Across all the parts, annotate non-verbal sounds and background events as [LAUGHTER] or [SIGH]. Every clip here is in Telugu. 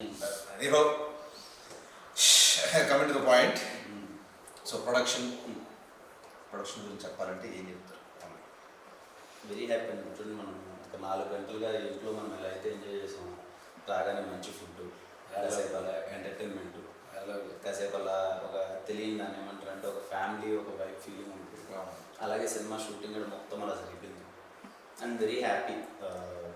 Anyhow, [LAUGHS] coming to the point. So production production గురించి చెప్పాలంటే ఏం చెప్తారు? వెరీ హ్యాపీ అనిపించింది మనం. ఒక నాలుగు గంటలుగా ఇంట్లో మనం ఎలా అయితే ఎంజాయ్ చేసాం రాగానే మంచి ఫుడ్ కాసేపు అలా ఎంటర్టైన్మెంట్ కాసేపు అలా ఒక తెలియని దాన్ని ఏమంటారు అంటే ఒక ఫ్యామిలీ ఒక వైఫ్ ఫీలింగ్ ఉంటుంది. అలాగే సినిమా షూటింగ్ కూడా మొత్తం అలా జరిగింది. అండ్ వెరీ హ్యాపీ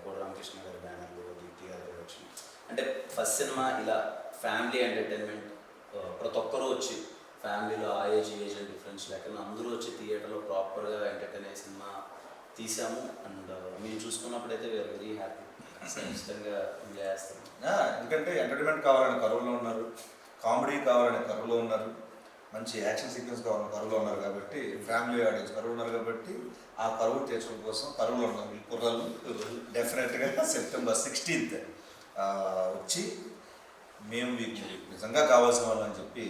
కోడ రామకృష్ణ గారి బ్యానర్లు దీప్తి గారి ప్రొడక్షన్ అంటే ఫస్ట్ సినిమా ఇలా ఫ్యామిలీ ఎంటర్టైన్మెంట్ ప్రతి ఒక్కరూ వచ్చి ఫ్యామిలీలో ఆ ఏజ్ ఏజ్ డిఫరెన్స్ లేకుండా అందరూ వచ్చి థియేటర్లో ప్రాపర్గా ఎంటర్టైన్ అయ్యే సినిమా తీసాము. అండ్ మేము చూసుకున్నప్పుడైతే వీఆర్ వెరీ హ్యాపీ ఇష్టంగా ఎంజాయ్ చేస్తాం. ఎందుకంటే ఎంటర్టైన్మెంట్ కావాలని కరువులో ఉన్నారు కామెడీ కావాలని కరువులో ఉన్నారు మంచి యాక్షన్ సీక్వెన్స్ కావాలని కరువులో ఉన్నారు కాబట్టి ఫ్యామిలీ ఆడియన్స్ కరువు ఉన్నారు కాబట్టి ఆ కరువు తీర్చడం కోసం కరువులో ఉన్నారు ఈ కుర్రలు. డెఫినెట్గా సెప్టెంబర్ సిక్స్టీన్త్ వచ్చి మేము మీకు నిజంగా కావాల్సిన వాళ్ళు అని చెప్పి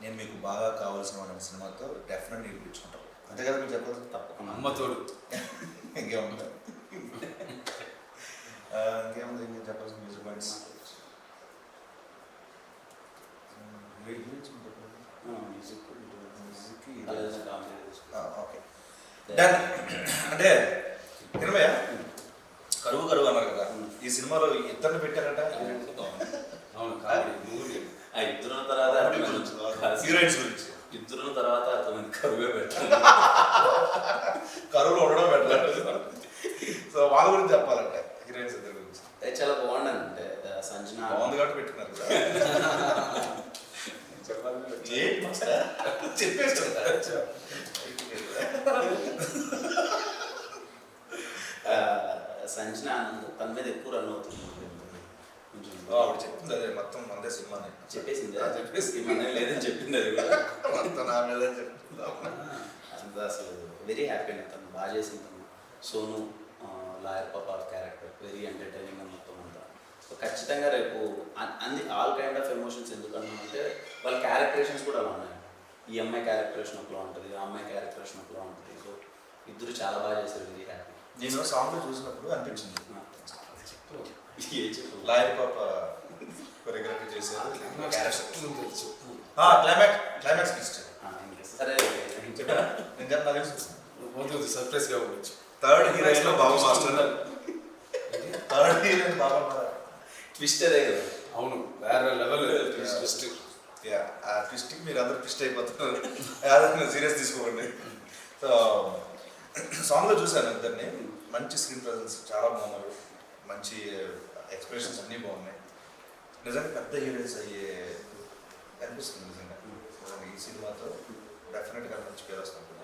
నేను మీకు బాగా కావాల్సిన వాళ్ళ సినిమాతో డెఫినెట్గా నిరూపించుకుంటారు అంతే కదా మీరు చెప్పాలి తప్పకుండా. అమ్మ తోడు. ఇంకేముంది? ఆ, ఇంకేముంది? ఇంకేం చెప్పాల్సిన మ్యూజిక్ పాయింట్స్ ఓకే. డన్ అంటే తినమయ్య కరువు కరువు అన్నారు కదా. ఈ సినిమాలో ఇద్దరిని పెట్టారట. అవును ఆ ఇద్దరు తర్వాత. హీరోయిన్స్ గురించి. ఇద్దరు తర్వాత అర్థమైంది. కరువే పెట్టాలి. కరువులో ఉండడం పెట్టారు సో వాళ్ళ గురించి చెప్పాలంటే హీరోయిన్స్ ఇద్దరి గురించి. అది చాలా బాగుండదు అంటే సంజన. బాగుంది కాబట్టి పెట్టుకున్నారు మాస్టర్? చెప్పేసి కదా. ఆ, సంజన ఆనంద్. తన మీద ఎక్కువ రన్ అవుతుంది ఆవిడ చెప్తుంది అదే మొత్తం మందే సినిమాని చెప్పేసింది? చెప్పేసి. లేదని చెప్పింది అది కూడా. మొత్తం నా మీద చెప్తుంది అంతా అసలు వెరీ హ్యాపీ అండి తను బాగా చేసింది తను. సోను లాయర్ పాప క్యారెక్టర్ వెరీ ఎంటర్టైనింగ్ మొత్తం అంతా. సో ఖచ్చితంగా రేపు అన్- అన్ని ఆల్ కైండ్ ఆఫ్ ఎమోషన్స్ ఎందుకు అంటే వాళ్ళ క్యారెక్టరేషన్స్ కూడా అలా ఉన్నాయి ఈ అమ్మాయి క్యారెక్టరేషన్ ఒకలా ఉంటుంది ఆ అమ్మాయి క్యారెక్టరేషన్ ఒకలా ఉంటుంది. సో ఇద్దరు చాలా బాగా చేశారు. వెరీ హ్యాపీ నేను సాంగ్ చూసినప్పుడు అనిపించింది. లాయర్ పాప కొరియోగ్రఫీ చేశారు. క్లైమాక్స్ క్లైమాక్స్ ట్విస్ట్ ఆ, ఇంకా సరే. తెలుసు పోతుంది సర్ప్రైజ్గా ఉండొచ్చు థర్డ్ హీరోయిన్లో బాబు మాస్టర్ థర్డ్ హీరోయిన్ బాబా ట్విస్ట్ అదే కదా. అవును వేరే లెవెల్ జస్ట్ యా ఆ ట్విస్ట్కి మీరు అందరూ ట్విస్ట్ అయిపోతున్నారు. సీరియస్ తీసుకోకండి సో సాంగ్లో చూశాను ఇద్దరిని. మంచి స్క్రీన్ ప్రజెన్స్ చాలా బాగున్నారు. మంచి ఎక్స్ప్రెషన్స్ అన్నీ బాగున్నాయి. నిజంగా పెద్ద హీరోయిన్స్ అయ్యే అనిపిస్తుంది నిజంగా. ఈ సినిమాతో డెఫినెట్గా మంచి పేరు వస్తుంది